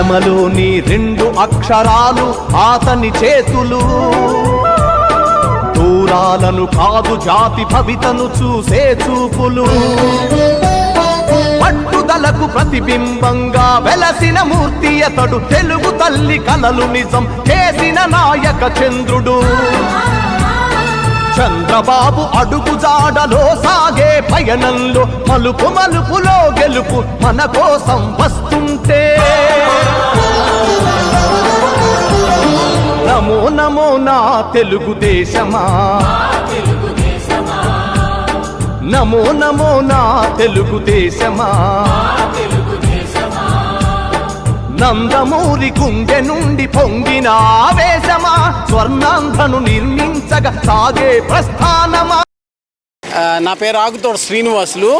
శ్రమలోని రెండు అక్షరాలు ఆతని చేతులు. దూరాలను కాదు జాతి భవితను చూసే చూపులు. పట్టుదలకు ప్రతిబింబంగా వెలసిన మూర్తి అతడు తెలుగు తల్లి కలలు నిజం చేసిన నాయక చంద్రుడు. చంద్రబాబు అడుగు జాడలో సాగే పయనంలో మలుపు మలుపులో గెలుపు మన కోసం వస్తుంటే. నమో నమో నా తెలుగుదేశమా నమో నమో నా తెలుగుదేశమా నందమూరి గుండె నుండి పొంగిన ఆవేశమా? స్వర్ణాంధ్రను నిర్మించగా సాగే ప్రస్థానమా? నా పేరు ఆకుతోట శ్రీనివాసులు.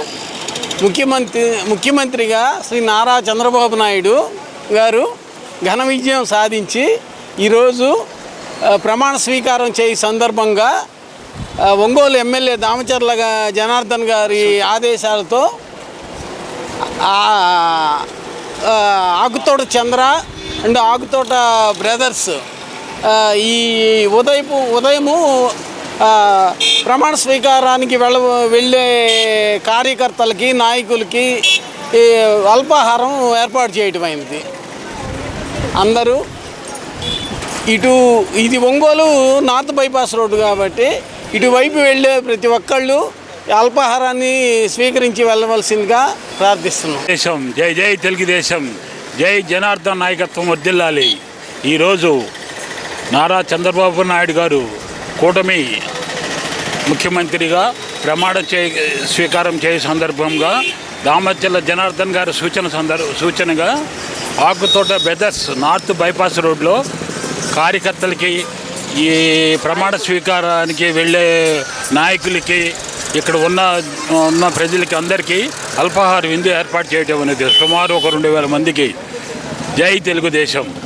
ముఖ్యమంత్రి ముఖ్యమంత్రిగా శ్రీ నారా చంద్రబాబు నాయుడు గారు ఘన విజయం సాధించి ఈరోజు ప్రమాణ స్వీకారం చేయి సందర్భంగా ఒంగోలు ఎమ్మెల్యే దామచర్ల జనార్దన్ గారి ఆదేశాలతో ఆకుతోట చంద్ర అండ్ ఆకుతోట బ్రదర్స్. ఈ ఉదయపు ఉదయము ప్రమాణ స్వీకారానికి వెళ్ళ వెళ్ళే కార్యకర్తలకి నాయకులకి అల్పాహారం ఏర్పాటు చేయటమైనది అందరూ ఇటు ఇది ఒంగోలు నార్త్ బైపాస్ రోడ్డు కాబట్టి ఇటువైపు వెళ్ళే ప్రతి ఒక్కళ్ళు అల్పాహారాన్ని స్వీకరించి వెళ్ళవలసిందిగా ప్రార్థిస్తున్నాం. దేశం జై జై తెలుగుదేశం జై జనార్దన్ నాయకత్వం వర్దిల్లాలి ఈరోజు నారా చంద్రబాబు నాయుడు గారు కూటమి ముఖ్యమంత్రిగా ప్రమాణ చే స్వీకారం చేయ సందర్భంగా దామచల్ల జనార్దన్ గారి సూచన సందర్భ సూచనగా ఆకుతోట బెదర్స్ నార్త్ బైపాస్ రోడ్లో కార్యకర్తలకి ఈ ప్రమాణ స్వీకారానికి వెళ్ళే నాయకులకి ఇక్కడ ఉన్న ఉన్న ప్రజలకి అందరికీ అల్పాహార విందు ఏర్పాటు చేయటం అనేది సుమారు ఒక రెండు వేల మందికి జై తెలుగుదేశం.